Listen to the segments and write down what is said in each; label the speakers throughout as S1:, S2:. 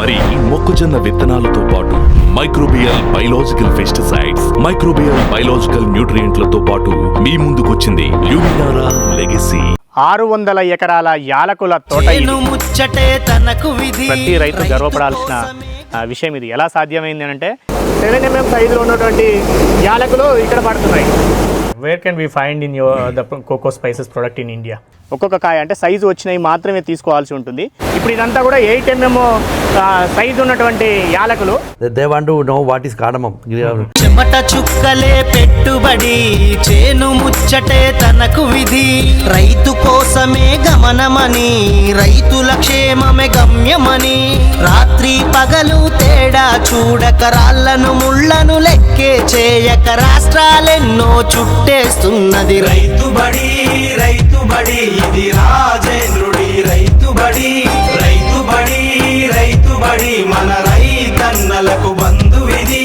S1: వరి మొక్కజొన్న విత్తనాలతో పాటు microbial biological pesticides microbial biological న్యూట్రియంట్లతో పాటు మీ ముందుకొచ్చింది ల్యూమినారా లెగసీ.
S2: ఆరు వందల ఎకరాల యాలకుల తోట ఇది.
S3: చేను ముచ్చటే తనకు విధి.
S2: ప్రతి రైతు గర్వపడాల్సిన విషయం ఇది. ఎలా సాధ్యమైంది అని అంటే సెవెన్ ఎంఎం సైజులో ఉన్నటువంటి యాలకులు ఇక్కడ పడుతున్నాయి. Where can we find in your the coco spices product in India ఒక్కొక్క కాయ అంటే సైజు వచ్చినవి మాత్రమే తీసుకోవాల్సి ఉంటుంది. ఇప్పుడు ఇదంతా కూడా ఎయిట్ ఎంఎం సైజు ఉన్నటువంటి యాలకులు.
S4: to know what is cardamom.
S3: చెమట చుక్కలే పెట్టుబడి చేను ముచ్చటే తనకు విధి. రైతు కోసమే గమనమని రైతుల క్షేమమే గమ్యమని. రాత్రి పగలు తేడా చూడక రాళ్ళను ముళ్ళను లెక్కే చేయక రాష్ట్రాలెన్నో చుట్టేస్తున్నది. రైతు
S5: బడి రైతు బడి ఇది రాజేంద్రుడి రైతు బడి. రైతు బడి రైతు బడి మన రైతన్నలకు బంధువిది.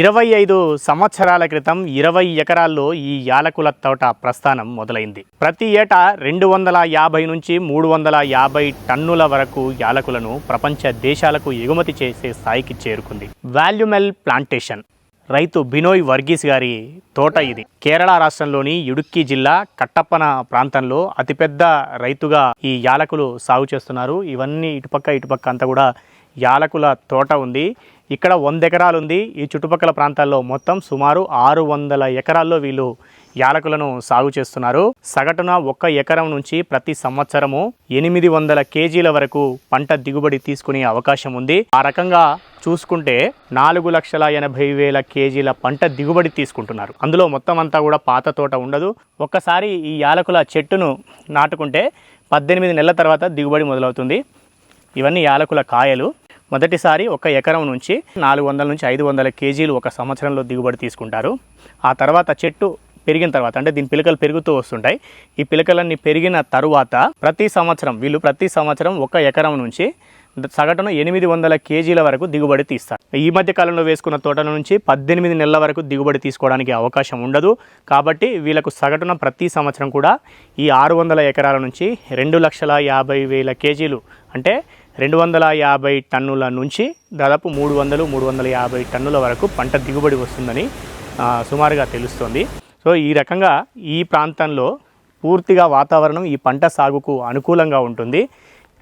S2: ఇరవై ఐదు సంవత్సరాల క్రితం ఇరవై ఎకరాల్లో ఈ యాలకుల తోట ప్రస్థానం మొదలైంది. ప్రతి ఏటా రెండు వందల యాభై నుంచి మూడు వందల యాభై టన్నుల వరకు యాలకులను ప్రపంచ దేశాలకు ఎగుమతి చేసే స్థాయికి చేరుకుంది. వాల్యుమెల్ ప్లాంటేషన్. రైతు బినోయ్ వర్గీస్ గారి తోట ఇది. కేరళ రాష్ట్రంలోని ఇడుక్కి జిల్లా కట్టప్పన ప్రాంతంలో అతిపెద్ద రైతుగా ఈ యాలకులు సాగు చేస్తున్నారు. ఇవన్నీ ఇటుపక్క ఇటుపక్క అంతా కూడా యాలకుల తోట ఉంది. ఇక్కడ వంద ఎకరాలు ఉంది ఈ చుట్టుపక్కల ప్రాంతాల్లో మొత్తం సుమారు ఆరు వందల ఎకరాల్లో వీళ్ళు యాలకులను సాగు చేస్తున్నారు. సగటున ఒక్క ఎకరం నుంచి ప్రతి సంవత్సరము ఎనిమిది వందల కేజీల వరకు పంట దిగుబడి తీసుకునే అవకాశం ఉంది. ఆ రకంగా చూసుకుంటే నాలుగు లక్షల ఎనభై వేల కేజీల పంట దిగుబడి తీసుకుంటున్నారు. అందులో మొత్తం అంతా కూడా పాత తోట ఉండదు. ఒక్కసారి ఈ యాలకుల చెట్టును నాటుకుంటే పద్దెనిమిది నెలల తర్వాత దిగుబడి మొదలవుతుంది. ఇవన్నీ యాలకుల కాయలు. మొదటిసారి ఒక ఎకరం నుంచి నాలుగు వందల నుంచి ఐదు వందల కేజీలు ఒక సంవత్సరంలో దిగుబడి తీసుకుంటారు. ఆ తర్వాత చెట్టు పెరిగిన తర్వాత అంటే దీని పిలకలు పెరుగుతూ వస్తుంటాయి. ఈ పిలకలన్నీ పెరిగిన తరువాత ప్రతి సంవత్సరం వీళ్ళు ప్రతి సంవత్సరం ఒక ఎకరం నుంచి సగటున ఎనిమిది వందల కేజీల వరకు దిగుబడి తీస్తారు ఈ మధ్య కాలంలో వేసుకున్న తోటల నుంచి పద్దెనిమిది నెలల వరకు దిగుబడి తీసుకోవడానికి అవకాశం ఉండదు. కాబట్టి వీళ్ళకు సగటున ప్రతి సంవత్సరం కూడా ఈ ఆరు వందల ఎకరాల నుంచి రెండు లక్షల యాభై వేల కేజీలు అంటే రెండు వందల యాభై టన్నుల నుంచి దాదాపు మూడు వందలు మూడు వందల యాభై టన్నుల వరకు పంట దిగుబడి వస్తుందని సుమారుగా తెలుస్తుంది. సో ఈ రకంగా ఈ ప్రాంతంలో పూర్తిగా వాతావరణం ఈ పంట సాగుకు అనుకూలంగా ఉంటుంది.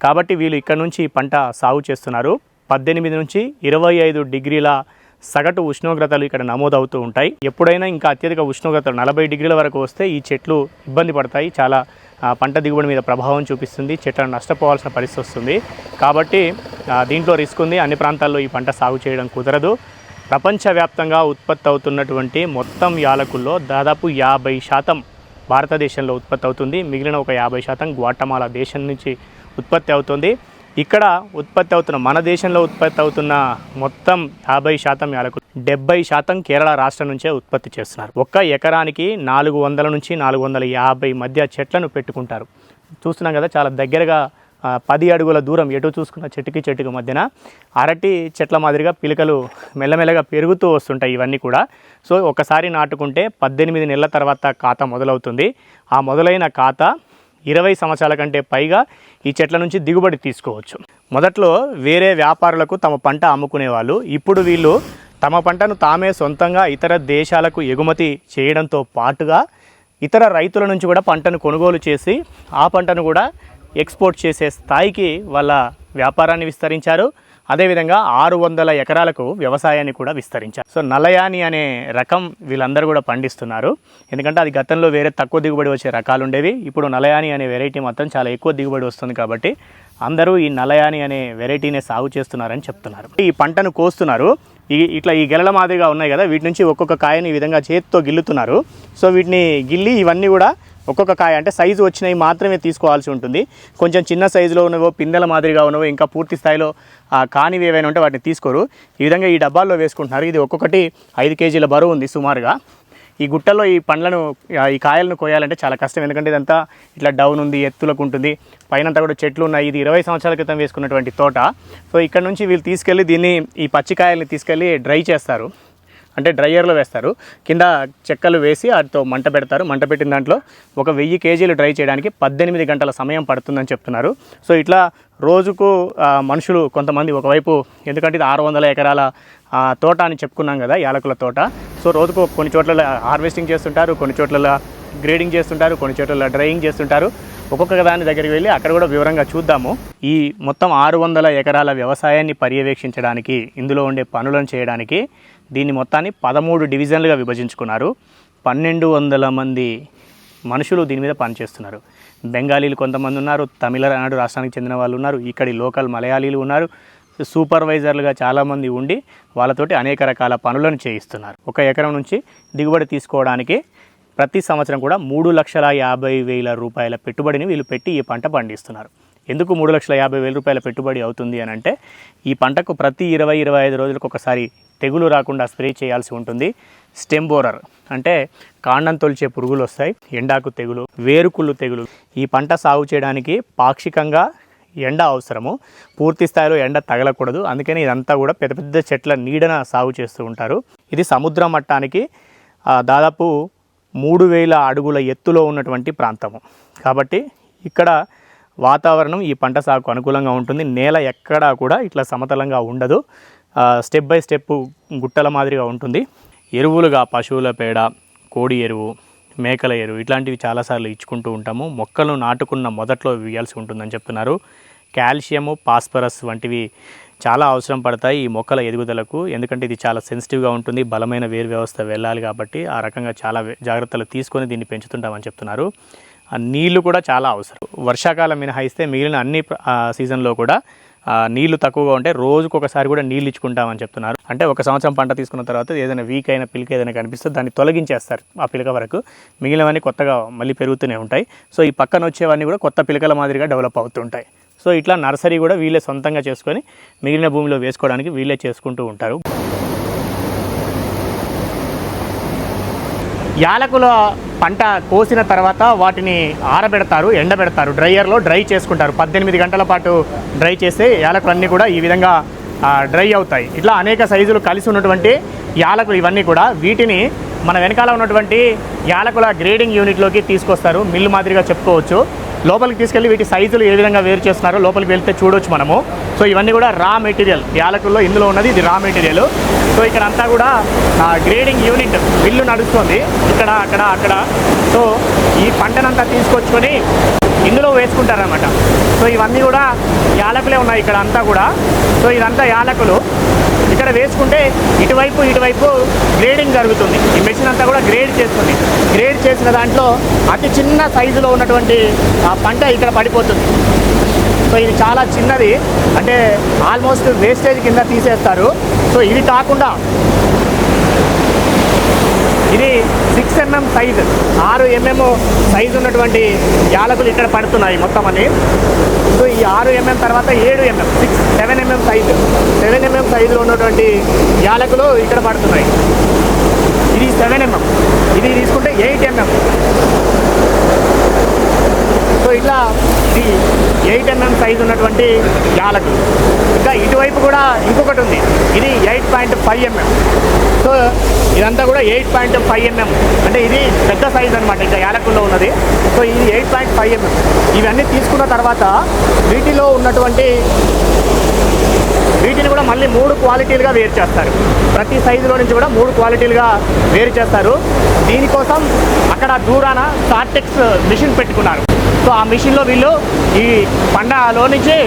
S2: కాబట్టి వీళ్ళు ఇక్కడ నుంచి పంట సాగు చేస్తున్నారు. పద్దెనిమిది నుంచి ఇరవై ఐదు డిగ్రీల సగటు ఉష్ణోగ్రతలు ఇక్కడ నమోదవుతూ ఉంటాయి. ఎప్పుడైనా ఇంకా అత్యధిక ఉష్ణోగ్రతలు నలభై డిగ్రీల వరకు వస్తే ఈ చెట్లు ఇబ్బంది పడతాయి. చాలా పంట దిగుబడి మీద ప్రభావం చూపిస్తుంది. చెట్లను నష్టపోవాల్సిన పరిస్థితి వస్తుంది. కాబట్టి దీంట్లో రిస్క్ ఉంది. అన్ని ప్రాంతాల్లో ఈ పంట సాగు చేయడం కుదరదు. ప్రపంచవ్యాప్తంగా ఉత్పత్తి అవుతున్నటువంటి మొత్తం యాలకుల్లో దాదాపు యాభై శాతం భారతదేశంలో ఉత్పత్తి అవుతుంది. మిగిలిన ఒక యాభై శాతం గ్వాటమాలా దేశం నుంచి ఉత్పత్తి అవుతుంది. ఇక్కడ ఉత్పత్తి అవుతున్న మన దేశంలో ఉత్పత్తి అవుతున్న మొత్తం యాభై శాతం యాలకు డెబ్బై శాతం కేరళ రాష్ట్రం నుంచే ఉత్పత్తి చేస్తున్నారు. ఒక్క ఎకరానికి నాలుగు వందల నుంచి నాలుగు వందల యాభై మధ్య చెట్లను పెట్టుకుంటారు. చూస్తున్నాం కదా చాలా దగ్గరగా పది అడుగుల దూరం ఎటు చూసుకున్న చెట్టుకి చెట్టుకి మధ్యన అరటి చెట్ల మాదిరిగా పిలకలు మెల్లమెల్లగా పెరుగుతూ వస్తుంటాయి ఇవన్నీ కూడా. సో ఒకసారి నాటుకుంటే పద్దెనిమిది నెలల తర్వాత ఖాతా మొదలవుతుంది. ఆ మొదలైన ఖాతా ఇరవై సంవత్సరాల కంటే పైగా ఈ చెట్ల నుంచి దిగుబడి తీసుకోవచ్చు. మొదట్లో వేరే వ్యాపారులకు తమ పంట అమ్ముకునేవాళ్ళు ఇప్పుడు వీళ్ళు తమ పంటను తామే సొంతంగా ఇతర దేశాలకు ఎగుమతి చేయడంతో పాటుగా ఇతర రైతుల నుంచి కూడా పంటను కొనుగోలు చేసి ఆ పంటను కూడా ఎక్స్పోర్ట్ చేసే స్థాయికి వాళ్ళ వ్యాపారాన్ని విస్తరించారు. అదేవిధంగా ఆరు వందల ఎకరాలకు వ్యవసాయాన్ని కూడా విస్తరించారు. సో నలయాని అనే రకం వీళ్ళందరూ కూడా పండిస్తున్నారు. ఎందుకంటే అది గతంలో వేరే తక్కువ దిగుబడి వచ్చే రకాలు ఉండేవి. ఇప్పుడు నలయాని అనే వెరైటీ మాత్రం చాలా ఎక్కువ దిగుబడి వస్తుంది కాబట్టి అందరూ ఈ నలయాని అనే వెరైటీనే సాగు చేస్తున్నారని చెప్తున్నారు. ఈ పంటను కోస్తున్నారు. ఈ ఇట్లా ఈ గెలల మాదిరిగా ఉన్నాయి కదా వీటి నుంచి ఒక్కొక్క కాయని ఈ విధంగా చేతితో గిల్లుతున్నారు. సో వీటిని గిల్లి ఇవన్నీ కూడా ఒక్కొక్క కాయ అంటే సైజు వచ్చినవి మాత్రమే తీసుకోవాల్సి ఉంటుంది. కొంచెం చిన్న సైజులో ఉన్నవో పిందెల మాదిరిగా ఉన్నవో ఇంకా పూర్తి స్థాయిలో కానివి ఏవైనా ఉంటే వాటిని తీసుకోరు. ఈ విధంగా ఈ డబ్బాల్లో వేసుకుంటున్నారు. ఇది ఒక్కొక్కటి ఐదు కేజీల బరువు ఉంది సుమారుగా. ఈ గుట్టల్లో ఈ పండ్లను ఈ కాయలను కోయాలంటే చాలా కష్టం. ఎందుకంటే ఇదంతా ఇట్లా డౌన్ ఉంది ఎత్తులకు ఉంటుంది. పైనంతా కూడా చెట్లు ఉన్నాయి. ఇది ఇరవై సంవత్సరాల క్రితం వేసుకున్నటువంటి తోట. సో ఇక్కడ నుంచి వీళ్ళు తీసుకెళ్ళి దీన్ని ఈ పచ్చికాయల్ని తీసుకెళ్ళి డ్రై చేస్తారు. అంటే డ్రైయర్లో వేస్తారు. కింద చెక్కలు వేసి వాటితో మంట పెడతారు. మంట పెట్టిన దాంట్లో ఒక వెయ్యి కేజీలు డ్రై చేయడానికి పద్దెనిమిది గంటల సమయం పడుతుందని చెప్తున్నారు. సో ఇట్లా రోజుకు మనుషులు కొంతమంది ఒకవైపు ఎందుకంటే ఇది ఆరు వందల ఎకరాల తోట అని చెప్పుకున్నాం కదా యాలకుల తోట. సో రోజుకు కొన్ని చోట్ల హార్వెస్టింగ్ చేస్తుంటారు కొన్ని చోట్ల గ్రేడింగ్ చేస్తుంటారు కొన్ని చోట్ల డ్రైయింగ్ చేస్తుంటారు. ఒక్కొక్క దాని దగ్గరికి వెళ్ళి అక్కడ కూడా వివరంగా చూద్దాము. ఈ మొత్తం ఆరు వందల ఎకరాల వ్యవసాయాన్ని పర్యవేక్షించడానికి ఇందులో ఉండే పనులను చేయడానికి దీన్ని మొత్తాన్ని పదమూడు డివిజన్లుగా విభజించుకున్నారు. పన్నెండు వందల మంది మనుషులు దీని మీద పనిచేస్తున్నారు. బెంగాలీలు కొంతమంది ఉన్నారు తమిళనాడు రాష్ట్రానికి చెందిన వాళ్ళు ఉన్నారు ఇక్కడి లోకల్ మలయాళీలు ఉన్నారు. సూపర్వైజర్లుగా చాలామంది ఉండి వాళ్ళతోటి అనేక రకాల పనులను చేయిస్తున్నారు. ఒక ఎకరం నుంచి దిగుబడి తీసుకోవడానికి ప్రతి సంవత్సరం కూడా మూడు లక్షల యాభై వేల రూపాయల పెట్టుబడిని వీళ్ళు పెట్టి ఈ పంట పండిస్తున్నారు. ఎందుకు మూడు లక్షల యాభై వేల రూపాయల పెట్టుబడి అవుతుంది అని అంటే ఈ పంటకు ప్రతి ఇరవై ఇరవై ఐదు రోజులకు ఒకసారి తెగులు రాకుండా స్ప్రే చేయాల్సి ఉంటుంది. స్టెమ్ బోరర్ అంటే కాండం తొలిచే పురుగులు వస్తాయి ఎండాకు తెగులు వేరుకుళ్ళు తెగులు. ఈ పంట సాగు చేయడానికి పాక్షికంగా ఎండ అవసరము. పూర్తి స్థాయిలో ఎండ తగలకూడదు. అందుకని ఇదంతా కూడా పెద్ద పెద్ద చెట్ల నీడన సాగు చేస్తూ ఉంటారు. ఇది సముద్ర మట్టానికి దాదాపు మూడు వేల అడుగుల ఎత్తులో ఉన్నటువంటి ప్రాంతము. కాబట్టి ఇక్కడ వాతావరణం ఈ పంట సాగుకు అనుకూలంగా ఉంటుంది. నేల ఎక్కడా కూడా ఇట్లా సమతలంగా ఉండదు. స్టెప్ బై స్టెప్ గుట్టల మాదిరిగా ఉంటుంది. ఎరువులుగా పశువుల పేడ కోడి ఎరువు మేకల ఎరువు ఇట్లాంటివి చాలాసార్లు ఇచ్చుకుంటూ ఉంటాము. మొక్కలు నాటుకున్న మొదట్లో వేయాల్సి ఉంటుందని చెప్తున్నారు. కాల్షియము పాస్పరస్ వంటివి చాలా అవసరం పడతాయి ఈ మొక్కల ఎదుగుదలకు. ఎందుకంటే ఇది చాలా సెన్సిటివ్గా ఉంటుంది. బలమైన వేరు వ్యవస్థ వెళ్ళాలి కాబట్టి ఆ రకంగా చాలా జాగ్రత్తలు తీసుకొని దీన్ని పెంచుతుంటామని చెప్తున్నారు. నీళ్ళు కూడా చాలా అవసరం. వర్షాకాలం మినహాయిస్తే మిగిలిన అన్ని సీజన్లో కూడా నీళ్ళు తక్కువగా ఉంటే రోజుకు ఒకసారి కూడా నీళ్ళు ఇచ్చుకుంటామని చెప్తున్నారు. అంటే ఒక సంవత్సరం పంట తీసుకున్న తర్వాత ఏదైనా వీక్ అయిన పిలిక ఏదైనా కనిపిస్తే దాన్ని తొలగించేస్తారు ఆ పిలక వరకు. మిగిలినవన్నీ కొత్తగా మళ్ళీ పెరుగుతూనే ఉంటాయి. సో ఈ పక్కన వచ్చేవన్నీ కూడా కొత్త పిలకల మాదిరిగా డెవలప్ అవుతుంటాయి సో ఇట్లా నర్సరీ కూడా వీళ్ళే సొంతంగా చేసుకొని మిగిలిన భూమిలో వేసుకోవడానికి వీళ్ళే చేసుకుంటూ ఉంటారు. యాలకుల పంట కోసిన తర్వాత వాటిని ఆరబెడతారు ఎండబెడతారు డ్రైయర్లో డ్రై చేసుకుంటారు. పద్దెనిమిది గంటల పాటు డ్రై చేస్తే యాలకులన్నీ కూడా ఈ విధంగా డ్రై అవుతాయి. ఇట్లా అనేక సైజులు కలిసి ఉన్నటువంటి యాలకులు ఇవన్నీ కూడా వీటిని మన వెనకాల ఉన్నటువంటి యాలకుల గ్రేడింగ్ యూనిట్లోకి తీసుకొస్తారు. మిల్లు మాదిరిగా చెప్పుకోవచ్చు. లోపలికి తీసుకెళ్ళి వీటి సైజులు ఏ విధంగా వేరు చేస్తున్నారో లోపలికి వెళ్తే చూడొచ్చు మనము. సో ఇవన్నీ కూడా రా మెటీరియల్. యాలకుల్లో ఇందులో ఉన్నది ఇది రా మెటీరియల్. సో ఇక్కడ అంతా కూడా గ్రేడింగ్ యూనిట్ మిల్లు నడుస్తుంది. ఇక్కడ అక్కడ అక్కడ. సో ఈ పంటనంతా తీసుకొచ్చుకొని ఇందులో వేసుకుంటారనమాట సో ఇవన్నీ కూడా యాలకులే ఉన్నాయి ఇక్కడ అంతా కూడా. సో ఇదంతా యాలకులు. ఇక్కడ వేసుకుంటే ఇటువైపు ఇటువైపు గ్రేడింగ్ జరుగుతుంది. ఈ మెషిన్ అంతా కూడా గ్రేడ్ చేస్తుంది. గ్రేడ్ చేసిన దాంట్లో అతి చిన్న సైజులో ఉన్నటువంటి ఆ పంట ఇక్కడ పడిపోతుంది. సో ఇది చాలా చిన్నది. అంటే ఆల్మోస్ట్ వేస్టేజ్ కింద తీసేస్తారు. సో ఇది కాకుండా ఇది సిక్స్ ఎంఎం సైజు ఆరు ఎంఎం సైజు ఉన్నటువంటి యాలకులు ఇక్కడ పడుతున్నాయి మొత్తం అని సో ఈ ఆరు ఎంఎం తర్వాత ఏడు MM six seven MM size seven MM సైజులో ఉన్నటువంటి యాలకులు ఇక్కడ పడుతున్నాయి. ఇది సెవెన్ ఎంఎం ఇది తీసుకుంటే ఎయిట్ ఎంఎం సో ఇట్లా ఇది ఎయిట్ ఎంఎం సైజు ఉన్నటువంటి యాలకులు. ఇంకా ఇటువైపు కూడా ఇంకొకటి ఉంది. ఇది eight point five MM so ఇదంతా కూడా ఎయిట్ పాయింట్ ఫైవ్ ఎంఎం అంటే ఇది పెద్ద సైజ్ అనమాట ఇంకా యాలకుల్లో ఉన్నది. సో ఇది ఎయిట్ పాయింట్ ఫైవ్ ఎంఎం ఇవన్నీ తీసుకున్న తర్వాత వీటిలో ఉన్నటువంటి వీటిని కూడా మళ్ళీ మూడు క్వాలిటీలుగా వేరు చేస్తారు. ప్రతి సైజులో నుంచి కూడా మూడు క్వాలిటీలుగా వేరు చేస్తారు. దీనికోసం అక్కడ దూరాన కార్టెక్స్ మిషన్ పెట్టుకున్నారు. సో ఆ మిషన్లో వీళ్ళు ఈ పండలో నుంచి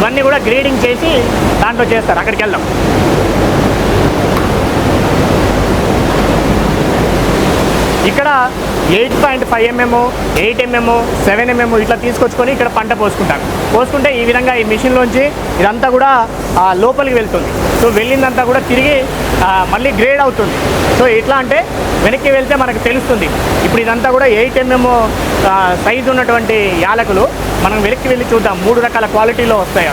S2: ఇవన్నీ కూడా గ్రేడింగ్ చేసి దాంట్లో చేస్తారు. అక్కడికి వెళ్దాం. ఇక్కడ eight point five mm eight mm seven mm ఇట్లా తీసుకొచ్చుకొని ఇక్కడ పంట పోసుకుంటాను పోసుకుంటే ఈ విధంగా ఈ మిషన్లోంచి ఇదంతా కూడా లోపలికి వెళ్తుంది. సో వెళ్ళిందంతా కూడా తిరిగి మళ్ళీ గ్రేడ్ అవుతుంది. సో ఎట్లా అంటే వెనక్కి వెళ్తే మనకు తెలుస్తుంది. ఇప్పుడు ఇదంతా కూడా ఎయిట్ ఎంఎం సైజు ఉన్నటువంటి యాలకులు మనం వెనక్కి వెళ్ళి చూద్దాం. మూడు రకాల క్వాలిటీలో వస్తాయి?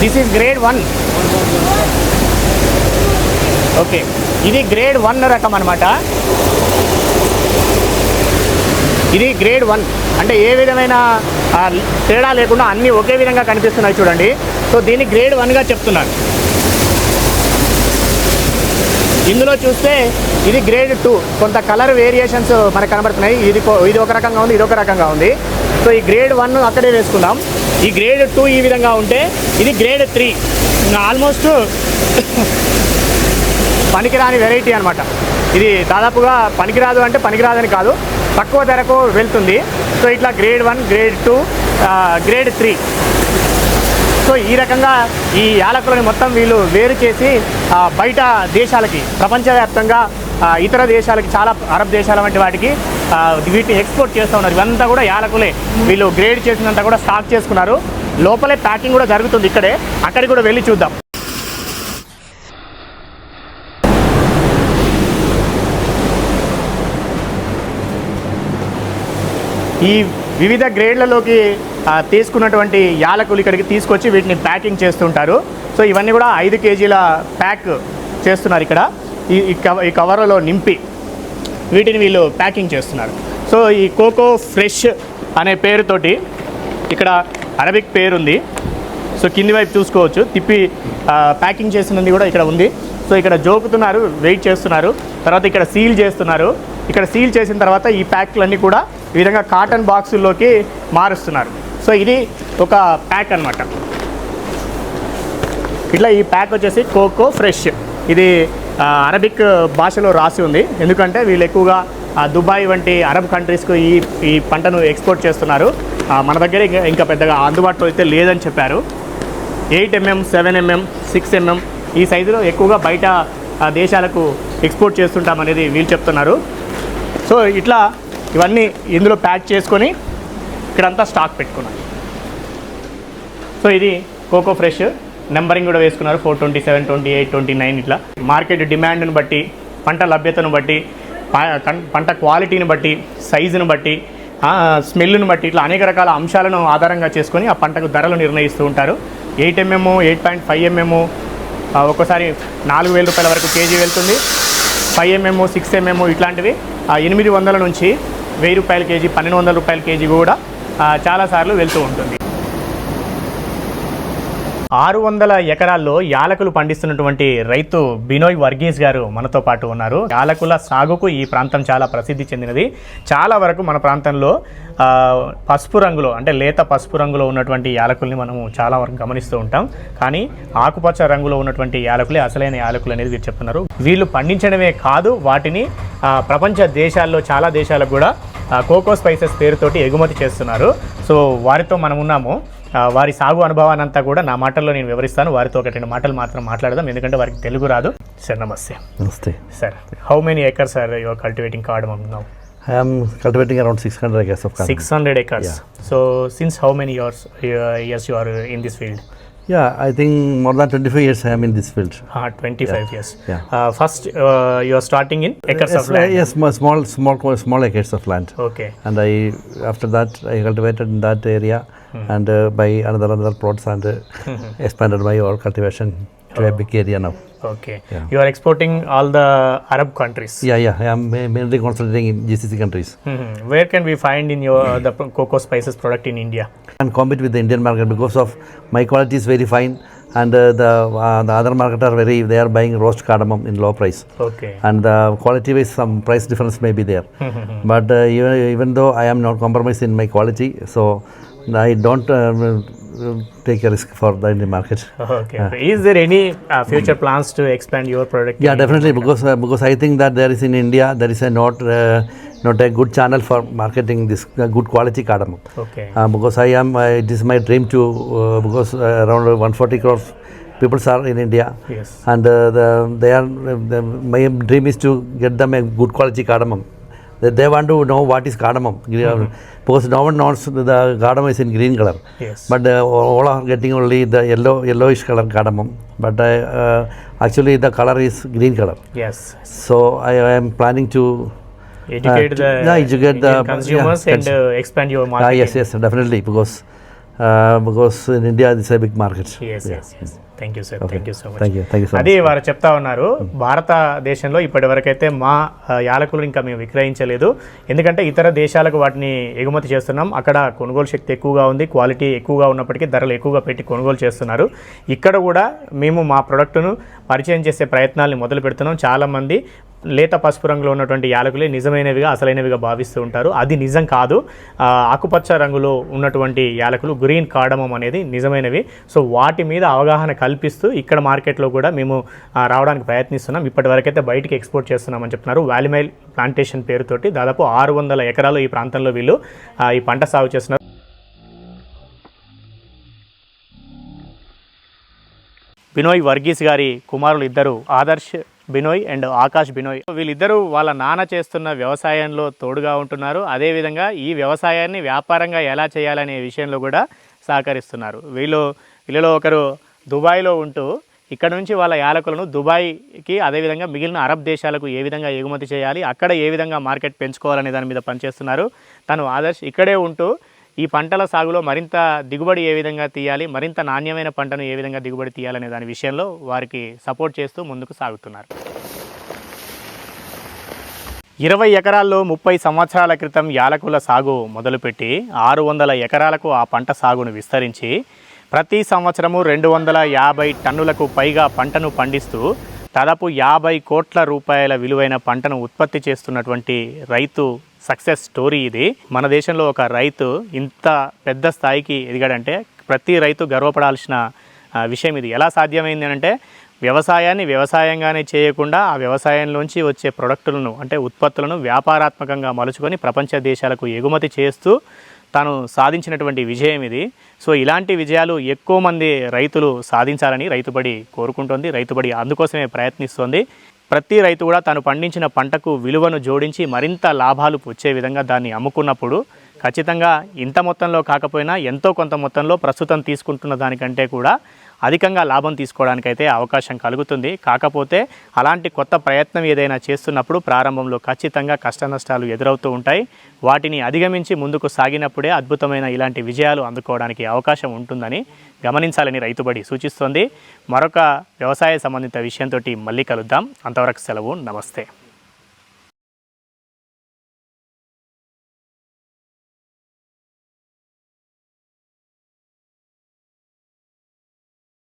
S2: This is grade one okay ఇది గ్రేడ్ వన్ రకం అనమాట ఇది గ్రేడ్ వన్ అంటే ఏ విధమైన తేడా లేకుండా అన్నీ ఒకే విధంగా కనిపిస్తున్నాయి చూడండి. సో దీన్ని గ్రేడ్ వన్గా చెప్తున్నారు ఇందులో చూస్తే ఇది గ్రేడ్ టూ కొంత కలర్ వేరియేషన్స్ మనకు కనబడుతున్నాయి. ఇది ఇది ఒక రకంగా ఉంది ఇది ఒక రకంగా ఉంది. సో ఈ గ్రేడ్ వన్ అక్కడే వేసుకుందాం ఈ గ్రేడ్ టూ ఈ విధంగా ఉంటే ఇది గ్రేడ్ త్రీ ఆల్మోస్ట్ పనికిరాని వెరైటీ అనమాట ఇది దాదాపుగా పనికిరాదు అంటే పనికిరాదని కాదు తక్కువ ధరకు వెళ్తుంది. సో ఇట్లా grade one grade two grade three so ఈ రకంగా ఈ యాలకులని మొత్తం వీళ్ళు వేరు చేసి బయట దేశాలకి ప్రపంచవ్యాప్తంగా ఇతర దేశాలకి చాలా అరబ్ దేశాల వంటి వాటికి వీటిని ఎక్స్పోర్ట్ చేస్తూ ఉన్నారు. ఇవంతా కూడా యాలకులే. వీళ్ళు గ్రేడ్ చేసినంత కూడా స్టాక్ చేసుకున్నారు. లోపలే ప్యాకింగ్ కూడా జరుగుతుంది ఇక్కడే. అక్కడికి కూడా వెళ్ళి చూద్దాం. ఈ వివిధ గ్రేడ్లలోకి తీసుకున్నటువంటి యాలకులు ఇక్కడికి తీసుకొచ్చి వీటిని ప్యాకింగ్ చేస్తుంటారు. సో ఇవన్నీ కూడా ఐదు కేజీల ప్యాక్ చేస్తున్నారు ఇక్కడ. ఈ ఈ నింపి. వీటిని వీళ్ళు ప్యాకింగ్ చేస్తున్నారు. సో ఈ కోకో ఫ్రెష్ అనే పేరుతోటి ఇక్కడ అరబిక్ పేరుంది. సో కింది వైపు చూసుకోవచ్చు. తిప్పి ప్యాకింగ్ చేసినది కూడా ఇక్కడ ఉంది. సో ఇక్కడ జోకుతున్నారు వెయిట్ చేస్తున్నారు. తర్వాత ఇక్కడ సీల్ చేస్తున్నారు. ఇక్కడ సీల్ చేసిన తర్వాత ఈ ప్యాక్లన్నీ కూడా ఈ విధంగా కాటన్ బాక్సుల్లోకి మారుస్తున్నారు. సో ఇది ఒక ప్యాక్ అన్నమాట. ఇట్లా ఈ ప్యాక్ వచ్చేసి కోకో ఫ్రెష్. ఇది అరబిక్ భాషలో రాసి ఉంది. ఎందుకంటే వీళ్ళు ఎక్కువగా దుబాయ్ వంటి అరబ్ కంట్రీస్కు ఈ ఈ పంటను ఎక్స్పోర్ట్ చేస్తున్నారు. మన దగ్గర ఇంకా పెద్దగా అందుబాటులో అయితే లేదని చెప్పారు. Eight MM seven MM six MM ఈ సైజులో ఎక్కువగా బయట దేశాలకు ఎక్స్పోర్ట్ చేస్తుంటాం అనేది వీళ్ళు చెప్తున్నారు. సో ఇట్లా ఇవన్నీ ఇందులో ప్యాక్ చేసుకొని ఇక్కడంతా స్టాక్ పెట్టుకున్నాను సో ఇది కోకో ఫ్రెష్. నెంబరింగ్ కూడా వేసుకున్నారు. Four twenty seven twenty eight twenty nine ఇట్లా. మార్కెట్ డిమాండ్ని బట్టి పంట లభ్యతను బట్టి పంట క్వాలిటీని బట్టి సైజును బట్టి స్మెల్ను బట్టి ఇట్లా అనేక రకాల అంశాలను ఆధారంగా చేసుకొని ఆ పంటకు ధరలు నిర్ణయిస్తూ ఉంటారు. Eight MM eight point five MM ఒక్కోసారి నాలుగు వేల రూపాయల వరకు కేజీ వెళ్తుంది. ఫైవ్ ఎంఎం సిక్స్ ఎంఎం ఇట్లాంటివి. ఎనిమిది వందల నుంచి వెయ్యి రూపాయల కేజీ పన్నెండు వందల రూపాయల కేజీ కూడా చాలాసార్లు వెళ్తూ ఉంటుంది. ఆరు వందల ఎకరాల్లో యాలకులు పండిస్తున్నటువంటి రైతు బినోయ్ వర్గీస్ గారు మనతో పాటు ఉన్నారు. యాలకుల సాగుకు ఈ ప్రాంతం చాలా ప్రసిద్ధి చెందినది. చాలా వరకు మన ప్రాంతంలో పసుపు రంగులో అంటే లేత పసుపు రంగులో ఉన్నటువంటి యాలకుల్ని మనము చాలా వరకు గమనిస్తూ ఉంటాం. కానీ ఆకుపచ్చ రంగులో ఉన్నటువంటి యాలకులే అసలైన యాలకులు అనేది వీరు చెప్తున్నారు. వీళ్ళు పండించడమే కాదు వాటిని ప్రపంచ దేశాల్లో చాలా దేశాలకు కూడా కోకో స్పైసెస్ పేరుతోటి ఎగుమతి చేస్తున్నారు. సో వారితో మనం ఉన్నాము వారి సాగు అనుభవాన్ని అంతా కూడా నా మాటల్లో నేను వివరిస్తాను. వారితో ఒక రెండు మాటలు మాత్రం మాట్లాడదాం. ఎందుకంటే వారికి తెలుగు రాదు. సార్ నమస్తే.
S4: Namaste.
S2: Sir how many acres are your cultivating cardamom now
S4: am cultivating around 600 acres of cardamom.
S2: Six hundred acres so since how many years years you are in this field
S4: Yeah, I think more than 25 years I am in this field.
S2: Twenty five years. First you are starting in acres
S4: yes,
S2: of land
S4: small, small, small acres of land.
S2: Okay
S4: And I, after that, I cultivated in that area. and uh, by another another plots and uh, expanded by all cultivation to a big area now.
S2: Okay.
S4: Yeah.
S2: You are exporting all the Arab countries.
S4: Yeah, yeah. I am mainly concentrating in GCC countries
S2: Mhm. Where can we find in your the cocoa spices product in India?
S4: and compete with the Indian market because of my quality is very fine and uh, the uh, the other market are very they are buying roast cardamom in low price.
S2: Okay.
S4: and the quality wise some price difference may be there but uh, even, even though i am not compromised in my quality so i don't uh, take a risk for the Indian market
S2: Okay. okay. Is there any uh, future plans to expand your product?
S4: yeah definitely because uh, because i think that there is in india there is a not uh, not a good channel for marketing this uh, good quality cardamom
S2: Okay.
S4: uh, because i am uh, it is my dream to uh, because uh, around 140 crores people are in india
S2: Yes.
S4: and uh, the, they are the, my dream is to get them a good quality cardamom they, want to know what is cardamom because no one knows the cardamom is in green color
S2: Yes.
S4: but uh, all are getting only the yellow yellowish color cardamom but uh, uh, actually the color is green color
S2: Yes.
S4: so i, I am planning to
S2: Educate
S4: to-
S2: the
S4: yeah, educate
S2: Indian
S4: the-
S2: consumers
S4: yeah,
S2: and uh, expand your
S4: ah,
S2: market.
S4: yes yes definitely because uh, because in india this is a big market
S2: Yes,
S4: Yeah.
S2: yes, yes. Thank you sir. Thank you so much అది. వారు చెప్తా ఉన్నారు భారతదేశంలో ఇప్పటి వరకైతే మా యాలకులు ఇంకా మేము విక్రయించలేదు. ఎందుకంటే ఇతర దేశాలకు వాటిని ఎగుమతి చేస్తున్నాం. అక్కడ కొనుగోలు శక్తి ఎక్కువగా ఉంది క్వాలిటీ ఎక్కువగా ఉన్నప్పటికీ ధరలు ఎక్కువగా పెట్టి కొనుగోలు చేస్తున్నారు. ఇక్కడ కూడా మేము మా ప్రొడక్ట్ను పరిచయం చేసే ప్రయత్నాల్ని మొదలు పెడుతున్నాం చాలామంది లేత పసుపు రంగులో ఉన్నటువంటి యాలకులే నిజమైనవిగా అసలైనవిగా భావిస్తూ ఉంటారు. అది నిజం కాదు. ఆకుపచ్చ రంగులో ఉన్నటువంటి యాలకులు గ్రీన్ కార్డమం అనేది నిజమైనవి. సో వాటి మీద అవగాహన కల్పిస్తూ ఇక్కడ మార్కెట్లో కూడా మేము రావడానికి ప్రయత్నిస్తున్నాం. ఇప్పటివరకైతే బయటికి ఎక్స్పోర్ట్ చేస్తున్నామని చెప్తున్నారు. వాలిమైల్ ప్లాంటేషన్ పేరుతోటి దాదాపు ఆరు వందల ఎకరాలు ఈ ప్రాంతంలో వీళ్ళు ఈ పంట సాగు చేస్తున్నారు. బినోయ్ వర్గీస్ గారి కుమారులు ఇద్దరు ఆదర్శ్ బినోయ్ అండ్ ఆకాష్ బినోయ్. వీళ్ళిద్దరూ వాళ్ళ నాన్న చేస్తున్న వ్యవసాయంలో తోడుగా ఉంటున్నారు. అదేవిధంగా ఈ వ్యవసాయాన్ని వ్యాపారంగా ఎలా చేయాలనే విషయంలో కూడా సహకరిస్తున్నారు. వీళ్ళు వీళ్ళలో ఒకరు దుబాయ్లో ఉంటూ ఇక్కడ నుంచి వాళ్ళ యాలకులను దుబాయ్కి అదేవిధంగా మిగిలిన అరబ్ దేశాలకు ఏ విధంగా ఎగుమతి చేయాలి అక్కడ ఏ విధంగా మార్కెట్ పెంచుకోవాలనే దాని మీద పనిచేస్తున్నారు. తను ఆదర్శ్ ఇక్కడే ఉంటూ ఈ పంటల సాగులో మరింత దిగుబడి ఏ విధంగా తీయాలి మరింత నాణ్యమైన పంటను ఏ విధంగా దిగుబడి తీయాలనే దాని విషయంలో వారికి సపోర్ట్ చేస్తూ ముందుకు సాగుతున్నారు. ఇరవై ఎకరాల్లో ముప్పై సంవత్సరాల క్రితం యాలకుల సాగు మొదలుపెట్టి ఆరు వందల ఎకరాలకు ఆ పంట సాగును విస్తరించి ప్రతి సంవత్సరము రెండు వందల యాభై టన్నులకు పైగా పంటను పండిస్తూ దాదాపు యాభై కోట్ల రూపాయల విలువైన పంటను ఉత్పత్తి చేస్తున్నటువంటి రైతు సక్సెస్ స్టోరీ ఇది. మన దేశంలో ఒక రైతు ఇంత పెద్ద స్థాయికి ఎదిగాడంటే ప్రతి రైతు గర్వపడాల్సిన విషయం ఇది. ఎలా సాధ్యమైంది అని అంటే వ్యవసాయాన్ని వ్యవసాయంగానే చేయకుండా ఆ వ్యవసాయంలోంచి వచ్చే ప్రొడక్టులను అంటే ఉత్పత్తులను వ్యాపారాత్మకంగా మలుచుకొని ప్రపంచ దేశాలకు ఎగుమతి చేస్తూ తాను సాధించినటువంటి విజయం ఇది. సో ఇలాంటి విజయాలు ఎక్కువ మంది రైతులు సాధించాలని రైతుబడి కోరుకుంటోంది రైతుబడి అందుకోసమే ప్రయత్నిస్తోంది. ప్రతి రైతు కూడా తాను పండించిన పంటకు విలువను జోడించి మరింత లాభాలు వచ్చే విధంగా దాన్ని అమ్ముకున్నప్పుడు ఖచ్చితంగా ఇంత మొత్తంలో కాకపోయినా ఎంతో కొంత మొత్తంలో ప్రస్తుతం తీసుకుంటున్న దానికంటే కూడా అధికంగా లాభం తీసుకోవడానికైతే అవకాశం కలుగుతుంది. కాకపోతే అలాంటి కొత్త ప్రయత్నం ఏదైనా చేస్తున్నప్పుడు ప్రారంభంలో ఖచ్చితంగా కష్టనష్టాలు ఎదురవుతూ ఉంటాయి. వాటిని అధిగమించి ముందుకు సాగినప్పుడే అద్భుతమైన ఇలాంటి విజయాలు అందుకోవడానికి అవకాశం ఉంటుందని గమనించాలని రైతుబడి సూచిస్తోంది. మరొక వ్యవసాయ సంబంధిత విషయంతో మళ్ళీ కలుద్దాం. అంతవరకు సెలవు. నమస్తే.